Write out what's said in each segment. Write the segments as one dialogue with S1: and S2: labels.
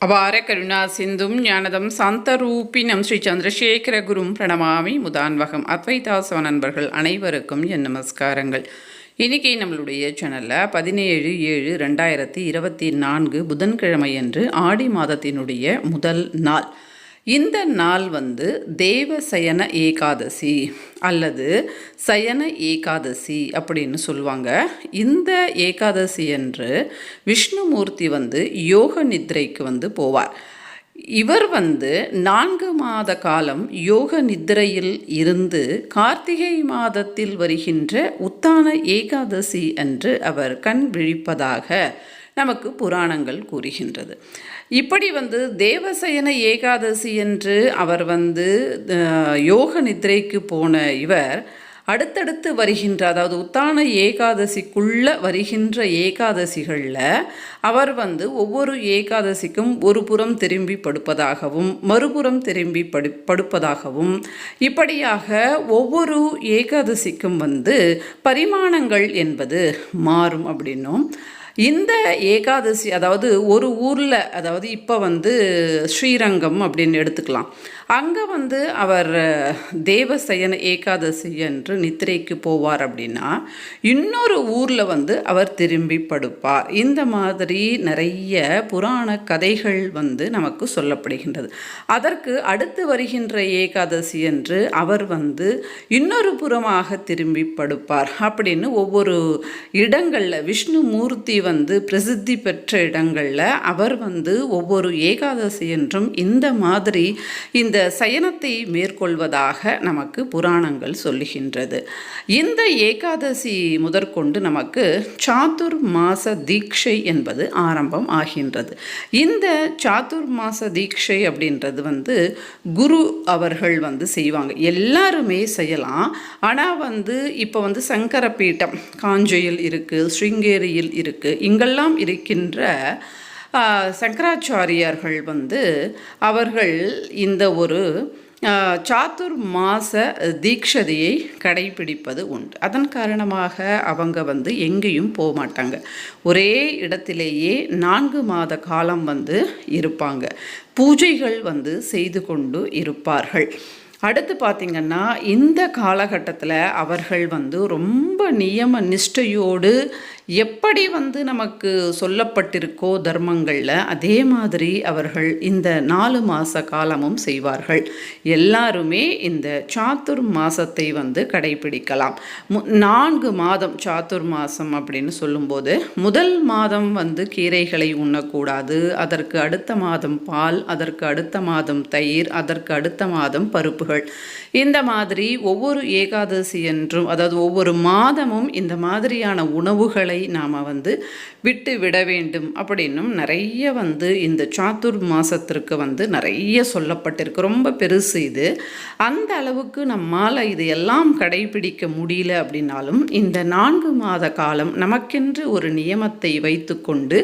S1: அபார கருணா சிந்தும் ஞானதம் சந்தரூபினம் ஸ்ரீ சந்திரசேகர குரும் பிரணமாமி முதான்வகம் அத்வைதாசவ நண்பர்கள் அனைவருக்கும் என் நமஸ்காரங்கள். இன்றைக்கி நம்மளுடைய சேனலில் பதினேழு ஏழு ரெண்டாயிரத்தி இருபத்தி நான்கு புதன்கிழமையன்று ஆடி மாதத்தினுடைய முதல் நாள். இந்த நாள் வந்து தேவ சயன ஏகாதசி அல்லது சயன ஏகாதசி அப்படின்னு சொல்லுவாங்க. இந்த ஏகாதசி என்று விஷ்ணுமூர்த்தி வந்து யோக நித்ரைக்கு வந்து போவார். இவர் வந்து நான்கு மாத காலம் யோக நித்திரையில் இருந்து கார்த்திகை மாதத்தில் வருகின்ற உத்தான ஏகாதசி என்று அவர் கண் விழிப்பதாக நமக்கு புராணங்கள் கூறுகின்றது. இப்படி வந்து தேவசயன ஏகாதசி என்று அவர் வந்து யோக நித்ரைக்கு போன இவர் அடுத்தடுத்து வருகின்ற அதாவது உத்தான ஏகாதசிக்குள்ள வருகின்ற ஏகாதசிகளில் அவர் வந்து ஒவ்வொரு ஏகாதசிக்கும் ஒரு புறம் திரும்பி படுப்பதாகவும் மறுபுறம் திரும்பி படு படுப்பதாகவும் இப்படியாக ஒவ்வொரு ஏகாதசிக்கும் வந்து பரிமாணங்கள் என்பது மாறும் அப்படின்னும். இந்த ஏகாதசி அதாவது ஒரு ஊரில் அதாவது இப்போ வந்து ஸ்ரீரங்கம் அப்படின்னு எடுத்துக்கலாம். அங்கே வந்து அவர் தேவசயன ஏகாதசி என்று நித்திரைக்கு போவார் அப்படின்னா இன்னொரு ஊரில் வந்து அவர் திரும்பி படுப்பார். இந்த மாதிரி நிறைய புராண கதைகள் வந்து நமக்கு சொல்லப்படுகின்றது. அதற்கு அடுத்து வருகின்ற ஏகாதசி என்று அவர் வந்து இன்னொரு புறமாக திரும்பி படுப்பார் அப்படின்னு ஒவ்வொரு இடங்களில் விஷ்ணுமூர்த்தி வந்து பிரசித்தி பெற்ற இடங்களில் அவர் வந்து ஒவ்வொரு ஏகாதசி என்றும் இந்த மாதிரி இந்த சயனத்தை மேற்கொள்வதாக நமக்கு புராணங்கள் சொல்லுகின்றது. இந்த ஏகாதசி முதற்கொண்டு நமக்கு சாத்துர் மாச தீட்சை என்பது ஆரம்பம் ஆகின்றது. இந்த சாத்துர் மாச தீட்சை அப்படின்றது வந்து குரு அவர்கள் வந்து செய்வாங்க. எல்லாருமே செய்யலாம். ஆனால் வந்து இப்போ வந்து சங்கரப்பீட்டம் காஞ்சியில் இருக்குது ஸ்ருங்கேரியில் இருக்குது இங்கெல்லாம் இருக்கின்ற சங்கராச்சாரியார்கள் வந்து அவர்கள் இந்த ஒரு சாத்துர் மாச தீக்ஷதையை கடைபிடிப்பது உண்டு. அதன் காரணமாக அவங்க வந்து எங்கேயும் போக மாட்டாங்க. ஒரே இடத்திலேயே நான்கு மாத காலம் வந்து இருப்பாங்க. பூஜைகள் வந்து செய்து கொண்டு இருப்பார்கள். அடுத்து பார்த்திங்கன்னா இந்த காலகட்டத்தில் அவர்கள் வந்து ரொம்ப நியம நிஷ்டையோடு எப்படி வந்து நமக்கு சொல்லப்பட்டிருக்கோ தர்மங்களில் அதே மாதிரி அவர்கள் இந்த நாலு மாத காலமும் செய்வார்கள். எல்லாருமே இந்த சாத்துர் மாதத்தை வந்து கடைபிடிக்கலாம். மு நான்கு மாதம் சாத்துர் மாதம் அப்படின்னு சொல்லும்போது முதல் மாதம் வந்து கீரைகளை உண்ணக்கூடாது அதற்கு அடுத்த மாதம் பால் அதற்கு அடுத்த மாதம் தயிர் அதற்கு அடுத்த மாதம் பருப்புகள். இந்த மாதிரி ஒவ்வொரு ஏகாதசி என்றும் அதாவது ஒவ்வொரு மாதமும் இந்த மாதிரியான உணவுகளை நாம் வந்து விட்டு விட வேண்டும் அப்படின்னும் நிறைய வந்து இந்த சாத்துர் மாதத்திற்கு வந்து நிறைய சொல்லப்பட்டிருக்கு. ரொம்ப பெருசு இது. அந்த அளவுக்கு நம்மால் இது எல்லாம் கடைபிடிக்க முடியல அப்படின்னாலும் இந்த நான்கு மாத காலம் நமக்கென்று ஒரு நியமத்தை வைத்துக்கொண்டு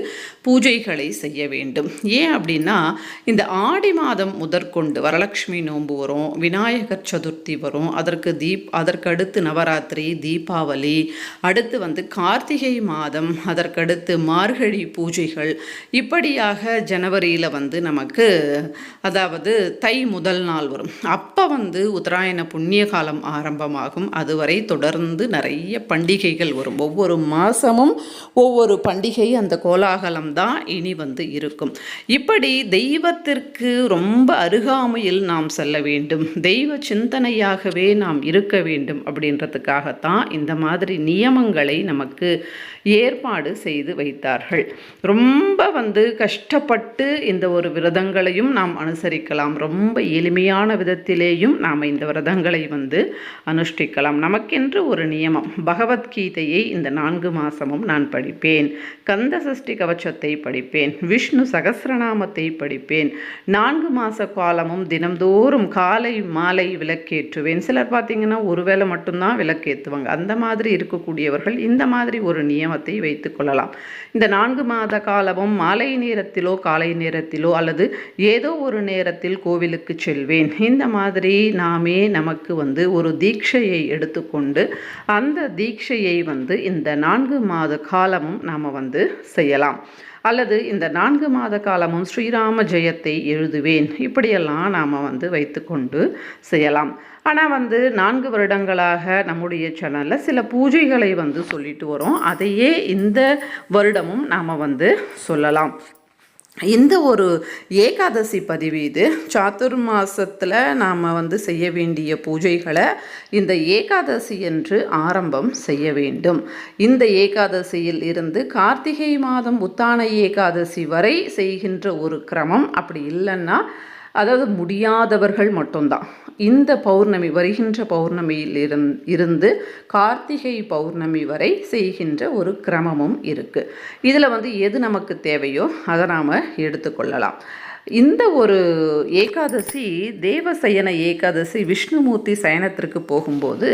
S1: பூஜைகளை செய்ய வேண்டும். ஏன் அப்படின்னா இந்த ஆடி மாதம் முதற்கொண்டு வரலட்சுமி நோன்பு வரும் விநாயகர் சதுர்த்தி வரும். அதற்கு தீப் அதற்கடுத்து நவராத்திரி தீபாவளி அடுத்து வந்து கார்த்திகை மாதம் அதற்கடுத்து மார்கழி பூஜைகள். இப்படியாக ஜனவரியில் வந்து நமக்கு அதாவது தை முதல் நாள் வரும். அப்போ வந்து உத்தராயண புண்ணிய காலம் ஆரம்பமாகும். அதுவரை தொடர்ந்து நிறைய பண்டிகைகள் வரும். ஒவ்வொரு மாதமும் ஒவ்வொரு பண்டிகை அந்த கோலாகலம் தான் இனி வந்து இருக்கும். இப்படி தெய்வத்திற்கு ரொம்ப அருகாமையில் நாம் செல்ல வேண்டும். தெய்வ சிந்தனையாகவே நாம் இருக்க வேண்டும் அப்படின்றதுக்காகத்தான் இந்த மாதிரி நியமங்களை நமக்கு ஏற்பாடு செய்து வைத்தார்கள். ரொம்ப வந்து கஷ்டப்பட்டு இந்த ஒரு விரதங்களையும் நாம் அனுசரிக்கலாம். ரொம்ப எளிமையான விதத்திலேயும் நாம் இந்த விரதங்களை வந்து அனுஷ்டிக்கலாம். நமக்கென்று ஒரு நியமம். பகவத்கீதையை இந்த நான்கு மாதமும் நான் படிப்பேன். கந்த சஷ்டி கவச்சத்தை படிப்பேன். விஷ்ணு சகசிரநாமத்தை படிப்பேன். நான்கு மாத காலமும் தினம்தோறும் காலை மாலை விளக்கேற்றுவேன். சிலர் பார்த்தீங்கன்னா ஒரு வேளை மட்டும்தான் விளக்கேற்றுவாங்க அந்த மாதிரி இருக்கக்கூடியவர்கள் இந்த மாதிரி ஒரு நியமத்தை வைத்து கொள்ளலாம். இந்த நான்கு மாத காலமும் மாலை நேரத்திலோ காலை நேரத்திலோ அல்லது ஏதோ ஒரு நேரத்தில் கோவிலுக்கு செல்வேன். இந்த மாதிரி நாமே நமக்கு வந்து ஒரு தீட்சையை எடுத்துக்கொண்டு அந்த தீட்சையை வந்து இந்த நான்கு மாத காலமும் நாம் வந்து செய்யலாம். அல்லது இந்த நான்கு மாத காலமும் ஸ்ரீராம ஜெயத்தை எழுதுவேன். இப்படியெல்லாம் நாம் வந்து வைத்துக்கொண்டு செய்யலாம். ஆனால் வந்து நான்கு வருடங்களாக நம்முடைய சேனலில் சில பூஜைகளை வந்து சொல்லிட்டு வரோம். அதையே இந்த வருடமும் நாம் வந்து சொல்லலாம். இந்த ஒரு ஏகாதசி பதிவு இது. சாத்துர் மாசத்தில் நாம் வந்து செய்ய வேண்டிய பூஜைகளை இந்த ஏகாதசி என்று ஆரம்பம் செய்ய வேண்டும். இந்த ஏகாதசியில் இருந்து கார்த்திகை மாதம் உத்தான ஏகாதசி வரை செய்கின்ற ஒரு கிரமம் அப்படி இல்லைன்னா அதாவது முடியாதவர்கள் மட்டும்தான். இந்த பௌர்ணமி வருகின்ற பௌர்ணமியில் இருந்து கார்த்திகை பௌர்ணமி வரை செய்கின்ற ஒரு கிரமமும் இருக்குது இதில் வந்து எது நமக்கு தேவையோ அதை நாம் எடுத்துக்கொள்ளலாம் இந்த ஒரு ஏகாதசி தேவசயன ஏகாதசி விஷ்ணுமூர்த்தி சயனத்திற்கு போகும்போது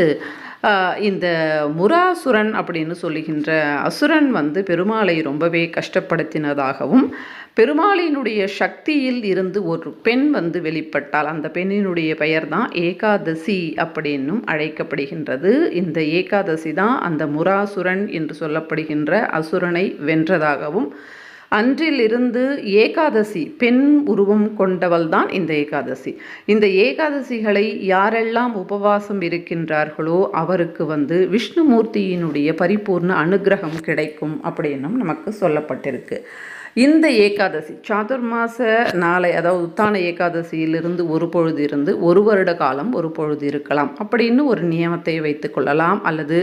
S1: இந்த முராசுரன் அப்படின்னு சொல்லுகின்ற அசுரன் வந்து பெருமாளை ரொம்பவே கஷ்டப்படுத்தினதாகவும் பெருமாளினுடைய சக்தியில் இருந்து ஒரு பெண் வந்து வெளிப்பட்டால் அந்த பெண்ணினுடைய பெயர் தான் ஏகாதசி அப்படின்னும் அழைக்கப்படுகின்றது. இந்த ஏகாதசி தான் அந்த முராசுரன் என்று சொல்லப்படுகின்ற அசுரனை வென்றதாகவும் அன்றிலிருந்து ஏகாதசி பெண் உருவம் கொண்டவள்தான் இந்த ஏகாதசி. இந்த ஏகாதசிகளை யாரெல்லாம் உபவாசம் இருக்கின்றார்களோ அவருக்கு வந்து விஷ்ணுமூர்த்தியினுடைய பரிபூர்ண அனுகிரகம் கிடைக்கும் அப்படின்னும் நமக்கு சொல்லப்பட்டிருக்கு. இந்த ஏகாதசி சாதுர்மாச நாளை அதாவது உத்தான ஏகாதசியிலிருந்து ஒரு பொழுது இருந்து ஒரு வருட காலம் ஒரு பொழுது இருக்கலாம். அப்படின்னு ஒரு நியமத்தை வைத்து கொள்ளலாம். அல்லது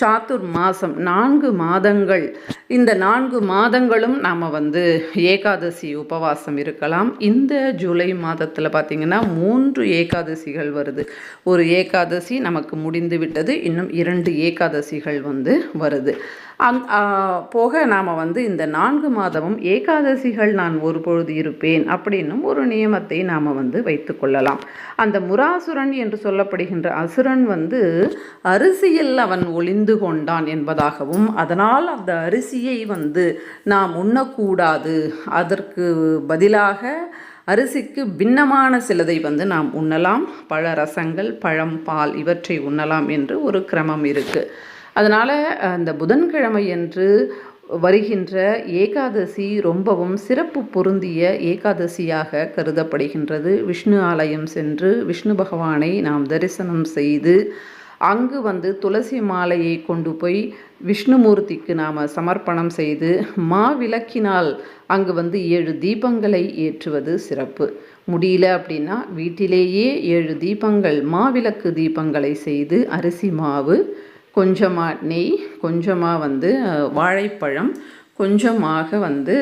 S1: சாத்துர் மாதம் நான்கு மாதங்கள் இந்த நான்கு மாதங்களும் நாம் வந்து ஏகாதசி உபவாசம் இருக்கலாம். இந்த ஜூலை மாதத்தில் பார்த்திங்கன்னா மூன்று ஏகாதசிகள் வருது. ஒரு ஏகாதசி நமக்கு முடிந்து விட்டது இன்னும் இரண்டு ஏகாதசிகள் வந்து வருது. அந் போக நாம் வந்து இந்த நான்கு மாதமும் ஏகாதசிகள் நான் ஒரு பொழுது இருப்பேன் அப்படின்னும் ஒரு நியமத்தை நாம் வந்து வைத்து கொள்ளலாம். அந்த முராசுரன் என்று சொல்லப்படுகின்ற அசுரன் வந்து அரிசியில் அவன் ஒளிந்து கொண்டான் என்பதாகவும் அதனால் அந்த அரிசியை வந்து நாம் உண்ணக்கூடாது. அதற்கு பதிலாக அரிசிக்கு பின்னமான சிலதை வந்து நாம் உண்ணலாம். பழ ரசங்கள் பழம் பால் இவற்றை உண்ணலாம் என்று ஒரு கிரமம் இருக்குது அதனால் அந்த புதன்கிழமை என்று வருகின்ற ஏகாதசி ரொம்பவும் சிறப்பு பொருந்திய ஏகாதசியாக கருதப்படுகின்றது. விஷ்ணு ஆலயம் சென்று விஷ்ணு பகவானை நாம் தரிசனம் செய்து அங்கு வந்து துளசி மாலையை கொண்டு போய் விஷ்ணுமூர்த்திக்கு நாம் சமர்ப்பணம் செய்து மா விளக்கினால் அங்கு வந்து ஏழு தீபங்களை ஏற்றுவது சிறப்பு. முடியல அப்படின்னா வீட்டிலேயே ஏழு தீபங்கள் மாவிளக்கு தீபங்களை செய்து அரிசி மாவு கொஞ்சமாக நெய் கொஞ்சமாக வந்து வாழைப்பழம் கொஞ்சமாக வந்து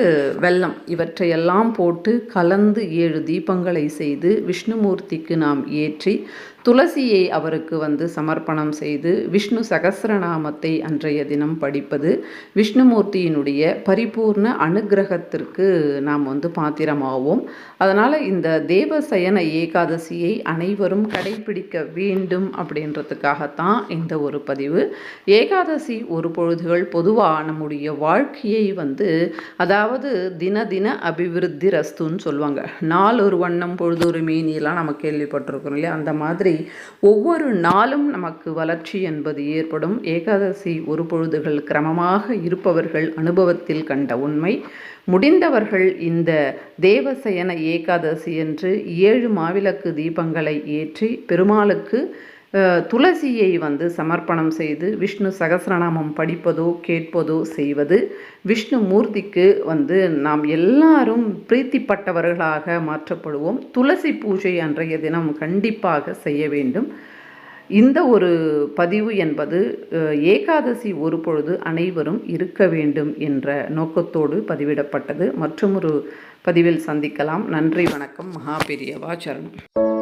S1: வெல்லம். இவற்றையெல்லாம் போட்டு கலந்து ஏழு தீபங்களை செய்து விஷ்ணுமூர்த்திக்கு நாம் ஏற்றி துளசியை அவருக்கு வந்து சமர்ப்பணம் செய்து விஷ்ணு சகசிரநாமத்தை அன்றைய தினம் படிப்பது விஷ்ணுமூர்த்தியினுடைய பரிபூர்ண அனுகிரகத்திற்கு நாம் வந்து பாத்திரமாவோம். அதனால் இந்த தேவசயன ஏகாதசியை அனைவரும் கடைபிடிக்க வேண்டும் அப்படின்றதுக்காகத்தான் இந்த ஒரு பதிவு. ஏகாதசி ஒரு பொழுதுகள் பொதுவாக நம்முடைய வாழ்க்கையை வந்து அதாவது தின தின அபிவிருத்தி ரஸ்துன்னு சொல்லுவாங்க. நாள் ஒரு வண்ணம் பொழுது ஒரு மீனியெல்லாம் நம்ம கேள்விப்பட்டிருக்கிறோம் இல்லையா? அந்த மாதிரி ஒவ்வொரு நாளும் நமக்கு வளர்ச்சி என்பது ஏற்படும். ஏகாதசி ஒரு பொழுதுகள் கிரமமாக இருப்பவர்கள் அனுபவத்தில் கண்ட உண்மை. முடிந்தவர்கள் இந்த தேவசயன ஏகாதசி என்று ஏழு மாவிளக்கு தீபங்களை ஏற்றி பெருமாளுக்கு துளசியை வந்து சமர்ப்பணம் செய்து விஷ்ணு சகசிரநாமம் படிப்பதோ கேட்பதோ செய்வது. விஷ்ணு மூர்த்திக்கு வந்து நாம் எல்லாரும் பிரீத்திப்பட்டவர்களாக மாற்றப்படுவோம். துளசி பூஜை அன்றைய தினம் கண்டிப்பாக செய்ய வேண்டும். இந்த ஒரு பதிவு என்பது ஏகாதசி ஒரு பொழுது அனைவரும் இருக்க வேண்டும் என்ற நோக்கத்தோடு பதிவிடப்பட்டது. மற்றொரு பதிவில் சந்திக்கலாம். நன்றி வணக்கம். மகாபெரியவா சரணம்